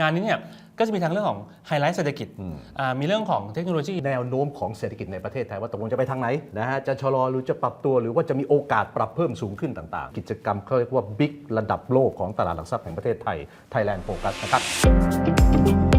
งานนี้เนี่ยก็จะมีทั้งเรื่องของไฮไลท์เศรษฐกิจอ่ามีเรื่องของเทคโนโลยีแนวโน้มของเศรษฐกิจในประเทศไทยว่าตกลงจะไปทางไหนนะฮะจะชะลอหรือจะปรับตัวหรือว่าจะมีโอกาสปรับเพิ่มสูงขึ้นต่างๆ กิจกรรมเขาเรียกว่าบิ๊กระดับโลกของตลาดหลักทรัพย์แห่งประเทศไทย Thailand Focus นะครับส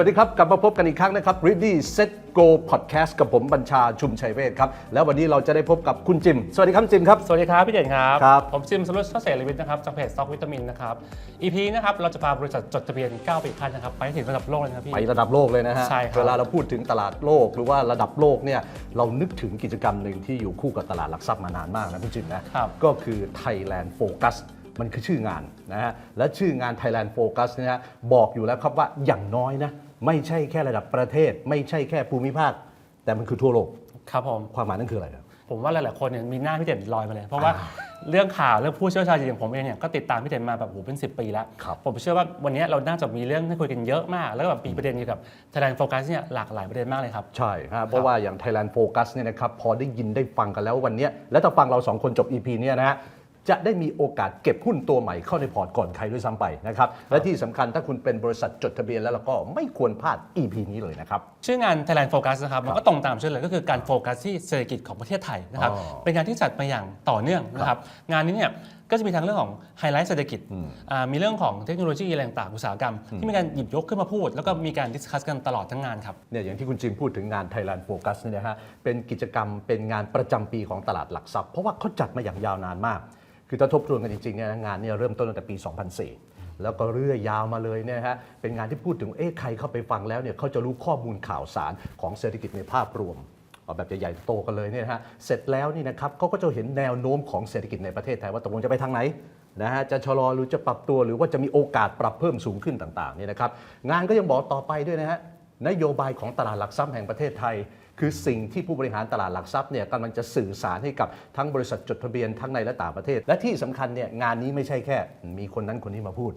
วัสดีครับ กลับมาพบกันอีกครั้งนะครับ Ready Set Go Podcast กับผมบัญชาชุมชัยเวทครับ แล้ววันนี้เราจะได้พบกับคุณจิม สวัสดีครับจิมครับ สวัสดีครับ พี่เด่นครับ ครับ ผมจิมสรุปเสรีวิทย์นะครับ จากเพจ Stock วิตามินนะครับ EP นะครับ เราจะพาบริษัทจดทะเบียน9ปีพันนะครับ ไปให้ถึงระดับโลกเลยนะครับพี่ ไประดับโลกเลยนะฮะ ใช่ครับเวลาเราพูดถึงตลาดโลกหรือว่าระดับโลกเนี่ย เรานึกถึงกิจกรรมหนึ่งที่อยู่คู่กับตลาดหลักทรัพย์มานานมากนะพี่จิมนะครับก็คือ Thailand Focus มันคือชื่องานนะฮะ และชื่องาน Thailand Focus เนี่ยฮะบอกอยู่แล้วครับว่าอย่างน้อยนะ ไม่ใช่แค่ระดับประเทศ ไม่ใช่แค่ภูมิภาค แต่มันคือทั่วโลกครับผม ความหมายนั่นคืออะไรครับ ผมว่าหลายๆคนเนี่ยมีหน้าพี่เด่นลอยมาเลย เพราะว่าเรื่องข่าวเรื่องผู้เชี่ยวชาญอย่างผมเองเนี่ยก็ติดตามพี่เด่นมาแบบโหเป็น 10 ปีแล้ว ครับผมเชื่อว่าวันนี้เราน่าจะมีเรื่องให้คุยกันเยอะมาก แล้วก็แบบมีประเด็นเกี่ยวกับ Thailand Focus เนี่ยหลากหลายประเด็นมากเลยครับ ใช่ฮะเพราะว่าอย่าง Thailand Focus เนี่ยนะครับพอได้ยินได้ฟังกันแล้ววันเนี้ยแล้วถ้าฟังเราสองคนจบ EP เนี่ยนะฮะ จะได้มีโอกาสเก็บหุ้นตัวใหม่เข้าในพอร์ตก่อนใครด้วยซ้ำไปนะครับ และที่สำคัญถ้าคุณเป็นบริษัทจดทะเบียนแล้วเราก็ไม่ควรพลาด EP นี้เลยนะครับ ชื่องาน Thailand Focus นะครับ มันก็ตรงตามชื่อเลยก็คือการโฟกัสที่เศรษฐกิจของประเทศไทยนะครับ อ๋อเป็นงานที่จัดมาอย่างต่อเนื่องนะครับ งานนี้เนี่ยก็จะมีทั้งเรื่องของไฮไลท์เศรษฐกิจอ่ามีเรื่องของเทคโนโลยีอะไรต่างๆอุตสาหกรรม ที่มีการหยิบยกขึ้นมาพูด แล้วก็มีการดิสคัสกันตลอดทั้งงานครับ เนี่ยอย่างที่คุณจิมพูดถึงงาน Thailand Focus เนี่ยนะฮะเป็นกิจกรรมเป็นงานประจำปีของตลาดหลักทรัพย์ เพราะว่าเขาจัดมาอย่างยาวนานมาก คือถ้าทบทวนกันจริงๆเนี่ยงานเนี่ยเริ่มต้นตั้งแต่ปี 2004 แล้วก็เรื่อยยาวมาเลยเนี่ยฮะเป็นงานที่พูดถึงเอ๊ะใครเข้าไปฟังแล้วเนี่ยเขาจะรู้ข้อมูลข่าวสารของเศรษฐกิจในภาพรวมเอาแบบใหญ่ๆโตกันเลยเนี่ยฮะเสร็จแล้วนี่นะครับเขาก็จะเห็นแนวโน้มของเศรษฐกิจในประเทศไทยว่าตกลงจะไปทางไหนนะฮะจะชะลอหรือจะปรับตัวหรือว่าจะมีโอกาสปรับเพิ่มสูงขึ้นต่างๆเนี่ยนะครับงานก็ยังบอกต่อไปด้วยนะฮะนโยบายของตลาดหลักทรัพย์แห่งประเทศไทย คือสิ่งที่ผู้บริหารตลาดหลักทรัพย์เนี่ยกำลังจะสื่อสารให้กับทั้งบริษัทจดทะเบียนทั้งในและต่างประเทศ และที่สำคัญเนี่ยงานนี้ไม่ใช่แค่ มีคนนั้นคนนี้มาพูด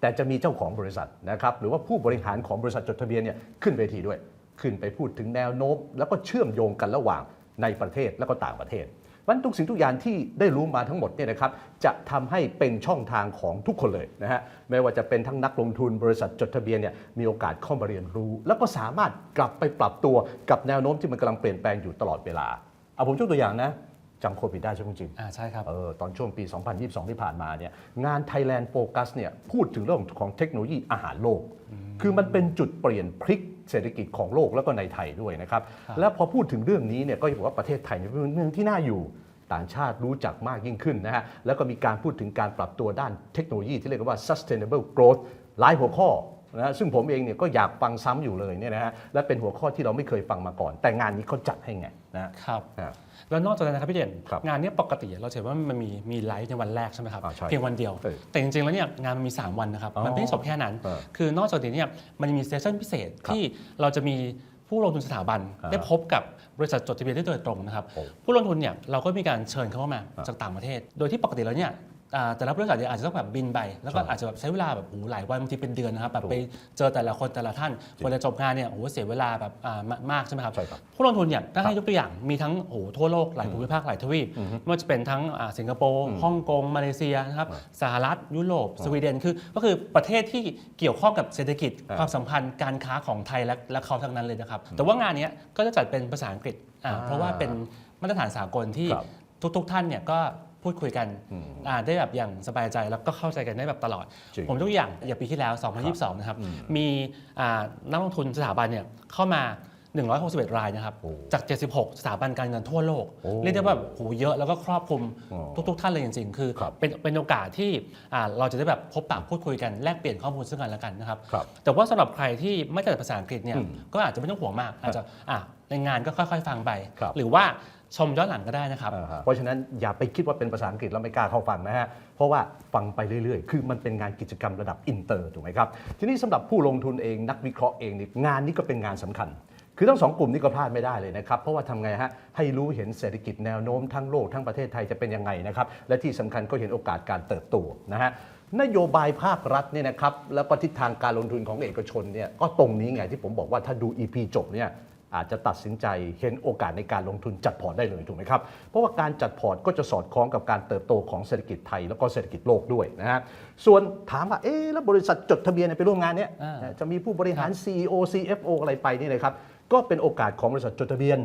แต่จะมีเจ้าของบริษัทนะครับหรือว่าผู้บริหารของบริษัทจดทะเบียนเนี่ยขึ้นเวทีด้วย ขึ้นไปพูดถึงแนวโน้มแล้วก็เชื่อมโยงกันระหว่างในประเทศและก็ต่างประเทศ วันทุกสิ่งทุกอย่างที่ได้รู้มาทั้งหมดเนี่ยนะครับจะทำให้เป็นช่องทางของทุกคนเลยนะฮะไม่ว่าจะเป็นทั้งนักลงทุนบริษัทจดทะเบียนเนี่ยมีโอกาสเข้ามาเรียนรู้ แล้วก็สามารถกลับไปปรับตัวกับแนวโน้มที่มันกำลังเปลี่ยนแปลงอยู่ตลอดเวลาเอาผมยกตัวอย่างนะจำโควิดได้ใช่ไหมจริงอ่าใช่ครับเออตอนช่วงปี 2022 ที่ผ่านมาเนี่ยงาน Thailand Focus เนี่ยพูดถึงเรื่องของเทคโนโลยีอาหารโลก คือมันเป็นจุดเปลี่ยนพลิก เศรษฐกิจของโลกแล้วก็ในไทยด้วยนะครับ แล้วพอพูดถึงเรื่องนี้เนี่ยก็จะบอกว่าประเทศไทยเนี่ยเป็นเมืองที่น่าอยู่ต่างชาติรู้จักมากยิ่งขึ้นนะฮะแล้วก็มีการพูดถึงการปรับตัวด้านเทคโนโลยีที่เรียกว่า sustainable growth หลายหัวข้อ นะฮะซึ่งผมเองเนี่ยก็อยากฟังซ้ำอยู่เลยเนี่ยนะฮะและเป็นหัวข้อที่เราไม่เคยฟังมาก่อน แต่งานนี้เขาจัดให้ไงนะฮะครับอ่าแล้วนอกจากนั้นนะครับพี่เด่นครับงานเนี้ยปกติเราจะเห็นว่ามันมีมีไลฟ์ในวันแรกใช่ไหมครับอ่าใช่เพียงวันเดียวเออแต่จริงๆแล้วเนี่ยงานมันมี 3 วันนะครับอ๋อมันไม่ได้จบแค่นั้นเออคือนอกจากนี้เนี่ยมันยังมีเซสชั่นพิเศษครับที่เราจะมีผู้ลงทุนสถาบันอ่าได้พบกับบริษัทจดทะเบียนได้โดยตรงนะครับโอ้ผู้ลงทุนเนี่ยเราก็มีการเชิญเขาเข้ามาอ่าจากต่างประเทศ โดยที่ปกติแล้วเนี่ยอ่า แต่ละบริษัทเนี่ยอาจจะต้องแบบบินไป แล้วก็ใช่อาจจะแบบใช้เวลาแบบโอ้โหหลายวันบางทีเป็นเดือนนะครับแบบถูกไปเจอแต่ละคนแต่ละท่านจริงกว่าจะจบงานเนี่ยโอ้โหเสียเวลาแบบอ่ามากใช่ไหมครับใช่ครับผู้ลงทุนเนี่ยถ้าให้ยกตัวอย่างมีทั้งโอ้โหทั่วโลกหลายภูมิภาคหลายทวีปไม่ว่าจะเป็นทั้งอ่าสิงคโปร์ฮ่องกงมาเลเซียนะครับสหรัฐยุโรปสวีเดนคือก็คือประเทศที่เกี่ยวข้องกับเศรษฐกิจอ่าความสัมพันธ์การค้าของไทยและและเขาทั้งนั้นเลยนะครับแต่ว่างานเนี้ยก็จะจัดเป็นภาษาอังกฤษอ่าอ่าเพราะว่าเป็นมาตรฐานสากลที่ครับทุกๆท่านเนี่ยก็ พูดคุยกันอ่าได้แบบอย่างสบายใจแล้วก็เข้าใจกันได้แบบตลอดจริงผมยกตัวอย่างอย่างปีที่แล้ว 2022 นะครับ มีอ่านักลงทุนสถาบันเนี่ยเข้ามา 161 รายนะครับโอ้จาก 76 สถาบันการเงินทั่วโลกโอ้เรียกได้ว่าโหเยอะแล้วก็ครอบคลุมอ๋อทุก ๆ ท่านเลยจริงๆ คือครับเป็นเป็นโอกาสที่อ่าเราจะได้แบบพบปะพูดคุยกันแลกเปลี่ยนข้อมูลซึ่งกันและกันนะครับครับแต่ว่าสำหรับใครที่ไม่ถนัดภาษาอังกฤษเนี่ยอืมก็อาจจะไม่ต้องห่วงมากอาจจะอะในงานก็ค่อย ๆ ฟังไปครับหรือว่า ชมย้อนหลังก็ได้นะครับ เพราะฉะนั้นอย่าไปคิดว่าเป็นภาษาอังกฤษแล้วไม่กล้าเข้าฟังนะฮะ เพราะว่าฟังไปเรื่อยๆ คือมันเป็นงานกิจกรรมระดับอินเตอร์ถูกไหมครับ ทีนี้สำหรับผู้ลงทุนเองนักวิเคราะห์เองนี่งานนี้ก็เป็นงานสำคัญ คือทั้งสองกลุ่มนี้ก็พลาดไม่ได้เลยนะครับ เพราะว่าทำไงฮะ ให้รู้เห็นเศรษฐกิจแนวโน้มทั้งโลกทั้งประเทศไทยจะเป็นยังไงนะครับ และที่สำคัญก็เห็นโอกาสการเติบโตนะฮะนโยบายภาครัฐเนี่ยนะครับแล้วก็ทิศทางการลงทุนของเอกชนเนี่ยก็ตรงนี้ไงที่ผมบอกว่าถ้าดู EP จบเนี่ย อาจจะตัดสินใจเห็นโอกาสในการลงทุนจัดพอร์ตได้เลยถูกไหมครับ เพราะว่าการจัดพอร์ตก็จะสอดคล้องกับการเติบโตของเศรษฐกิจไทยแล้วก็เศรษฐกิจโลกด้วยนะฮะส่วนถามว่าเอ๊ะแล้วบริษัทจดทะเบียนไปร่วมงานเนี้ยจะมีผู้บริหาร CEO CFO อะไรไปนี่นะครับ ก็เป็นโอกาสของบริษัทจดทะเบียน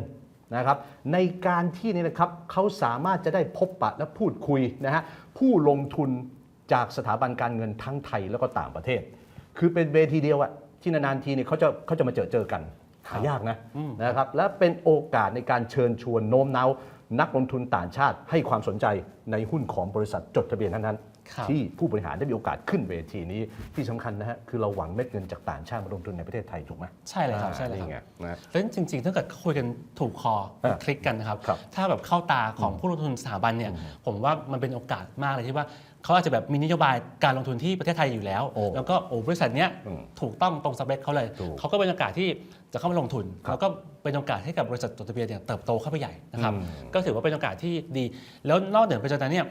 นะครับในการที่นี่นะครับเขาสามารถจะได้พบปะและพูดคุยนะฮะผู้ลงทุนจากสถาบันการเงินทั้งไทยแล้วก็ต่างประเทศ คือเป็นเวทีเดียวอะที่นานๆทีเนี่ยเขาจะเขาจะมาเจอเจอกัน หายากนะนะครับและเป็นโอกาสในการเชิญชวนโน้มน้าวนักลงทุนต่างชาติให้ความสนใจในหุ้นของบริษัทจดทะเบียนนั้นๆครับที่ผู้บริหารได้มีโอกาสขึ้นเวทีนี้ที่สำคัญนะฮะคือเราหวังเม็ดเงินจากต่างชาติมาลงทุนในประเทศไทยถูกไหมใช่เลยครับอ่าใช่เลยครับนี่ไงนะแล้วจริงๆถ้าเกิดคุยกันถูกคออ่าคลิกกันนะครับครับ ถ้าแบบเข้าตาของผู้ลงทุนสถาบันเนี่ยผมว่ามันเป็นโอกาสมากเลยที่ว่าเขาอาจจะแบบมีนโยบายการลงทุนที่ประเทศไทยอยู่แล้วโอ้แล้วก็โอ้บริษัทเนี้ยอืมถูกต้องตรงสเปคเขาเลยถูกเขาก็เป็นโอกาสที่ จะเข้ามาลงทุนครับแล้วก็เป็นโอกาสให้กับบริษัทจดทะเบียนเนี่ยเติบโตเข้าไปใหญ่นะครับอืมก็ถือว่าเป็นโอกาสที่ดี แล้วนอกเหนือไปจากนั้นเนี่ย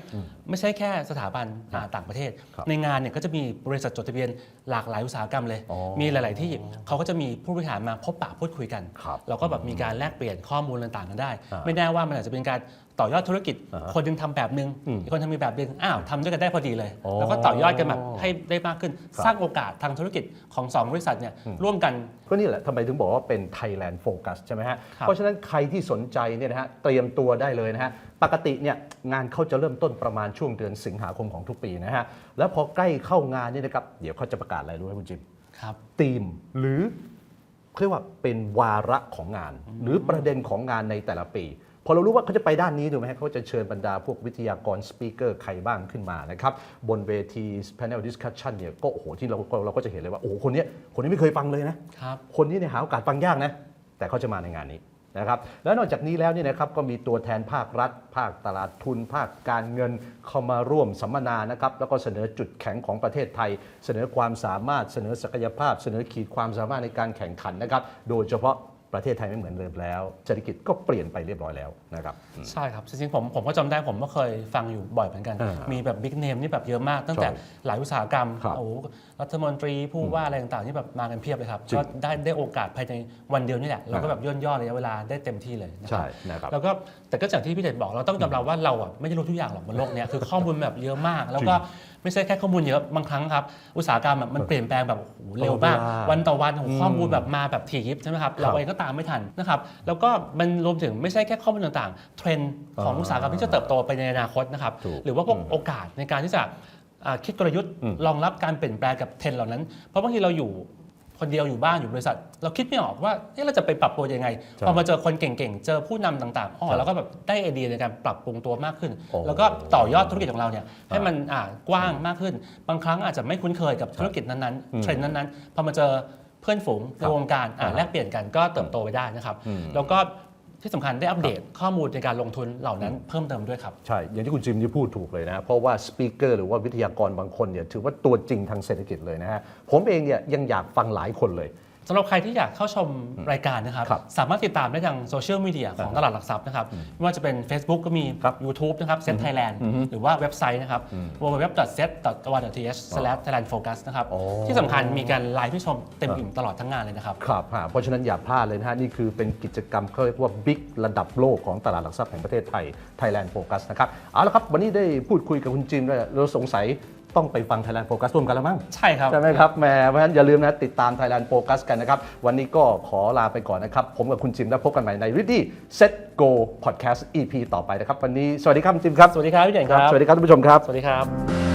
ไม่ใช่แค่สถาบันอ่าต่างประเทศครับในงานเนี่ยก็จะมีบริษัทจดทะเบียนหลากหลายอุตสาหกรรมเลยอ๋อมีหลาย ๆ ที่เขาก็จะมีผู้บริหารมาพบปะพูดคุยกันครับเราก็แบบมีการแลกเปลี่ยนข้อมูลต่าง ๆ กันได้อ่าไม่แน่ว่ามันอาจจะเป็นการต่อยอดธุรกิจอ่าฮะคนหนึงทำแบบนึงอืมอีกคนทำอีกแบบนึงอ้าวทำด้วยกันได้พอดีเลยอ๋อแล้วก็ต่อยอดกันแบบให้ได้มากขึ้นครับสร้างโอกาสทางธุรกิจของสองบริษัทเนี่ยร่วมกัน ก็นี่แหละทำไมถึงบอกว่าเป็น Thailand Focus ใช่ไหมฮะครับเพราะฉะนั้นใครที่สนใจเนี่ยนะฮะเตรียมตัวได้เลยนะฮะ ปกติเนี่ยงานเขาจะเริ่มต้นประมาณช่วงเดือนสิงหาคมของทุกปีนะฮะ แล้วพอใกล้เข้างานเนี่ยนะครับ เดี๋ยวเขาจะประกาศอะไรรู้ไหมคุณจิมครับธีมหรือเรียกว่าเป็นวาระของงาน หรือประเด็นของงานในแต่ละปีพ อเรารู้ว่าเขาจะไปด้านนี้ถูกไหมฮะเขาจะเชิญบรรดาพวกวิทยากรสปีกเกอร์ใครบ้างขึ้นมานะครับบนเวที panel discussion เนี่ยก็โอ้โหที่เราเราก็จะเห็นเลยว่าโอ้โหคนเนี้ยคนนี้ไม่เคยฟังเลยนะครับคนนี้เนี่ยหาโอกาสฟังยากนะแต่เขาจะมาในงานนี้นะครับแล้วนอกจากนี้แล้วเนี่ยนะครับก็มีตัวแทนภาครัฐ ภาคตลาดทุน ภาคการเงินเข้ามาร่วมสัมมนานะครับแล้วก็เสนอจุดแข็งของประเทศไทย เสนอความสามารถเสนอศักยภาพ เสนอขีดความสามารถในการแข่งขันนะครับโดยเฉพาะ ประเทศไทยไม่เหมือนเดิมแล้วเศรษฐกิจก็เปลี่ยนไปเรียบร้อยแล้วนะครับ ใช่ครับ จริงๆผมผมก็จำได้ผมก็เคยฟังอยู่บ่อยเหมือนกัน อ่ามีมีแบบบิ๊กเนมนี่แบบเยอะมาก ตั้งแต่ใช่หลายอุตสาหกรรมครับโอ้โหรัฐมนตรีผู้ว่าอะไรต่างๆที่แบบมากันเพียบเลยครับจริงก็ได้ได้โอกาสภายในวันเดียวนี่แหละเราก็อ่าแบบย่นย่อระยะเวลาได้เต็มที่เลยนะครัใช่นะครับแล้วก็แต่ก็จากที่พี่เด่นบอกเราต้องยอมรับว่าเราอะไม่ได้รู้ทุกอย่างหรอกบนโลกเนี้ยคือข้อมูลแบบเยอะมาก แล้วก็ไม่ใช่แค่ข้อมูลเยอะบางครั้งครับอุตสาหกรรมอะมันเปลี่ยนแปลงแบบโอ้โหเร็วมากเวลาวันต่อวันของข้อมูลแบบมาแบบถี่ยิบใช่ไหมครับเราเองก็ตามไม่ทันนะครับแล้วก็มันรวมถึงไม่ใช่แค่ข้อมูลต่างๆ เทรนด์ของอุตสาหกรรมที่จะเติบโตไปในอนาคตนะครับถูกหรือว่าพวกโอกาสในการที่จะอ่าคิดกลยุทธ์อืมรองรับการเปลี่ยนแปลงกับเทรนด์เหล่านั้น เพราะบางทีเราอยู่ คนเดียวอยู่บ้านอยู่บริษัท เราคิดไม่ออกว่าเอ๊ะเราจะไปปรับตัวยังไงใช่พอมาเจอคนเก่งๆ เจอผู้นำต่างๆอ๋อใช่แล้วก็แบบได้ไอเดียในการปรับปรุงตัวมากขึ้นโอ้แล้วก็ต่อยอดธุรกิจของเราเนี่ยให้มันอ่ากว้างมากขึ้น บางครั้งอาจจะไม่คุ้นเคยกับธุรกิจนั้นๆเทรนด์นั้นๆพอมาเจอเพื่อนฝูงในวงการอ่าอ่าแลกเปลี่ยนกันก็เติบโตไปได้นะครับอืมแล้วก็ ที่สำคัญได้อัปเดตข้อมูลในการลงทุนเหล่านั้นเพิ่มเติมด้วยครับ ใช่ อย่างที่คุณจิมที่พูดถูกเลยนะ เพราะว่าสปีกเกอร์หรือว่าวิทยากรบางคนเนี่ยถือว่าตัวจริงทางเศรษฐกิจเลยนะฮะผมเองเนี่ยยังอยากฟังหลายคนเลย สำหรับใครที่อยากเข้าชมรายการนะครับ ครับสามารถติดตามได้ทางโซเชียลมีเดียของตลาดหลักทรัพย์นะครับ ไม่ว่าจะเป็น Facebook ก็มี ครับ YouTube นะครับเซ็ตไทยแลนด์หรือว่าเว็บไซต์นะครับ www.set.1.th/thailandfocus นะครับโอ้ที่สำคัญมีการไลฟ์ให้ชมเต็มอิ่มตลอดทั้งงานเลยนะครับ ครับฮะเพราะฉะนั้นอย่าพลาดเลยนะฮะ นี่คือเป็นกิจกรรมเขาเรียกว่าบิ๊กระดับโลกของตลาดหลักทรัพย์แห่งประเทศไทย Thailand Focus นะครับ เอาละครับ วันนี้ได้พูดคุยกับคุณจิมด้วยเราสงสัย ต้องไปฟัง Thailand Focus ร่วมกันแล้วมั้งใช่ครับ ใช่ไหมครับแหมเพราะฉะนั้นอย่าลืมนะติดตาม Thailand Focus กันนะครับ วันนี้ก็ขอลาไปก่อนนะครับ ผมกับคุณจิมแล้วพบกันใหม่ใน Ready Set Go Podcast EP ต่อไปนะครับ วันนี้สวัสดีครับคุณจิมครับ สวัสดีครับพี่เด่นครับ สวัสดีครับท่านผู้ชมครับ สวัสดีครับ